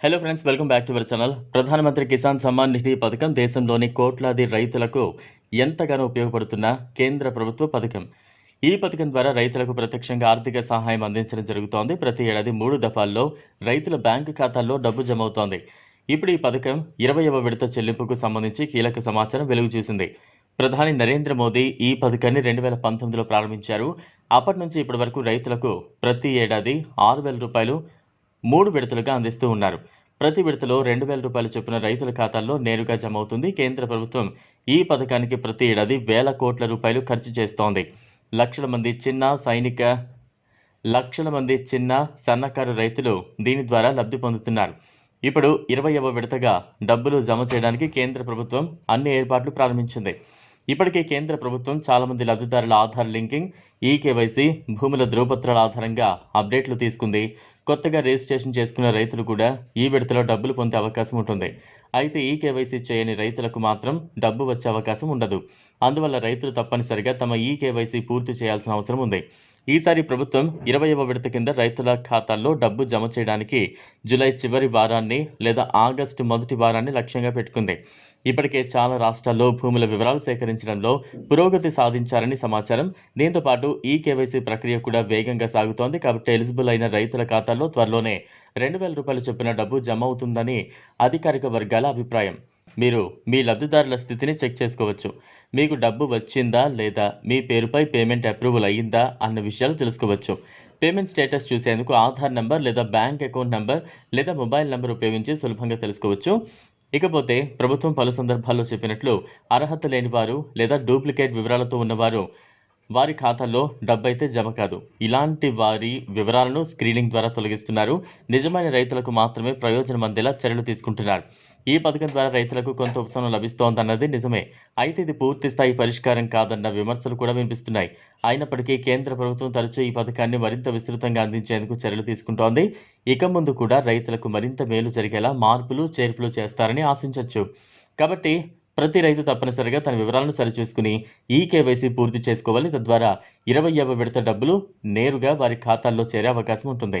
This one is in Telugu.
Hello friends welcome back to our channel Pradhanmantri Kisan Samman నిధి పథకం దేశంలోని కోట్లాది రైతులకు ఎంతగానో ఉపయోగపడుతున్న కేంద్ర ప్రభుత్వ పథకం. ఈ పథకం ద్వారా రైతులకు ప్రత్యక్షంగా ఆర్థిక సహాయం అందించడం జరుగుతోంది. ప్రతి ఏడాది మూడు దఫాల్లో రైతుల బ్యాంకు ఖాతాల్లో డబ్బు జమ అవుతోంది ఇప్పుడు ఈ పథకం ఇరవైవ విడత చెల్లింపుకు సంబంధించి కీలక సమాచారం వెలుగు చూసింది. ప్రధాని నరేంద్ర మోదీ ఈ పథకాన్ని రెండు వేల పంతొమ్మిదిలో ప్రారంభించారు. అప్పటి నుంచి ఇప్పటి వరకు రైతులకు ప్రతి ఏడాది ఆరు వేల రూపాయలు మూడు విడతలుగా అందిస్తూ ఉన్నారు. ప్రతి విడతలో రెండు వేల రూపాయల చొప్పున రైతుల ఖాతాల్లో నేరుగా జమ అవుతుంది. కేంద్ర ప్రభుత్వం ఈ పథకానికి ప్రతి ఏడాది వేల కోట్ల రూపాయలు ఖర్చు చేస్తోంది. లక్షల మంది చిన్న సైనిక లక్షల మంది చిన్న సన్నకారు రైతులు దీని ద్వారా లబ్ధి పొందుతున్నారు. ఇప్పుడు ఇరవైవ విడతగా డబ్బులు జమ చేయడానికి కేంద్ర ప్రభుత్వం అన్ని ఏర్పాట్లు ప్రారంభించింది. ఇప్పటికే కేంద్ర ప్రభుత్వం చాలామంది లబ్ధిదారుల ఆధార్ లింకింగ్ ఈ కేవైసీ భూముల ధృవపత్రాల ఆధారంగా అప్డేట్లు తీసుకుంది. కొత్తగా రిజిస్ట్రేషన్ చేసుకున్న రైతులు కూడా ఈ విడతలో డబ్బులు పొందే అవకాశం ఉంటుంది. అయితే ఈ కేవైసీ చేయని రైతులకు మాత్రం డబ్బు వచ్చే అవకాశం ఉండదు. అందువల్ల రైతులు తప్పనిసరిగా తమ ఈ కేవైసీ పూర్తి చేయాల్సిన అవసరం ఉంది. ఈసారి ప్రభుత్వం ఇరవైవ విడత కింద రైతుల ఖాతాల్లో డబ్బు జమ చేయడానికి జూలై చివరి వారాన్ని లేదా ఆగస్టు మొదటి వారాన్ని లక్ష్యంగా పెట్టుకుంది. ఇప్పటికే చాలా రాష్ట్రాల్లో భూముల వివరాలు సేకరించడంలో పురోగతి సాధించారని సమాచారం. దీంతో పాటు ఈ కేవైసీ ప్రక్రియ కూడా వేగంగా సాగుతోంది కాబట్టి ఎలిజిబుల్ అయిన రైతుల ఖాతాల్లో త్వరలోనే రెండు వేల రూపాయలు చొప్పున డబ్బు జమ అవుతుందని అధికారిక వర్గాల అభిప్రాయం. మీరు మీ లబ్ధిదారుల స్థితిని చెక్ చేసుకోవచ్చు. మీకు డబ్బు వచ్చిందా లేదా మీ పేరుపై పేమెంట్ అప్రూవల్ అయ్యిందా అన్న విషయాలు తెలుసుకోవచ్చు. పేమెంట్ స్టేటస్ చూసేందుకు ఆధార్ నంబర్ లేదా బ్యాంక్ అకౌంట్ నంబర్ లేదా మొబైల్ నంబర్ ఉపయోగించి సులభంగా తెలుసుకోవచ్చు. ఇకపోతే ప్రభుత్వం పలు సందర్భాల్లో చెప్పినట్లు అర్హత లేని వారు లేదా డూప్లికేట్ వివరాలతో ఉన్నవారు వారి ఖాతాల్లో డబ్బైతే జమ కాదు. ఇలాంటి వారి వివరాలను స్క్రీనింగ్ ద్వారా తొలగిస్తున్నారు. నిజమైన రైతులకు మాత్రమే ప్రయోజనం అందేలా చర్యలు తీసుకుంటున్నారు. ఈ పథకం ద్వారా రైతులకు కొంత ఉపశమనం లభిస్తోందన్నది నిజమే. అయితే ఇది పూర్తి స్థాయి పరిష్కారం కాదన్న విమర్శలు కూడా వినిపిస్తున్నాయి. అయినప్పటికీ కేంద్ర ప్రభుత్వం తరచూ ఈ పథకాన్ని మరింత విస్తృతంగా అందించేందుకు చర్యలు తీసుకుంటోంది. ఇక ముందు కూడా రైతులకు మరింత మేలు జరిగేలా మార్పులు చేర్పులు చేస్తారని ఆశించవచ్చు కాబట్టి ప్రతి రైతు తప్పనిసరిగా తన వివరాలను సరిచూసుకుని ఈ కేవైసీ పూర్తి చేసుకోవాలి. తద్వారా ఇరవైవ విడత డబ్బులు నేరుగా వారి ఖాతాల్లో చేరే అవకాశం ఉంటుంది.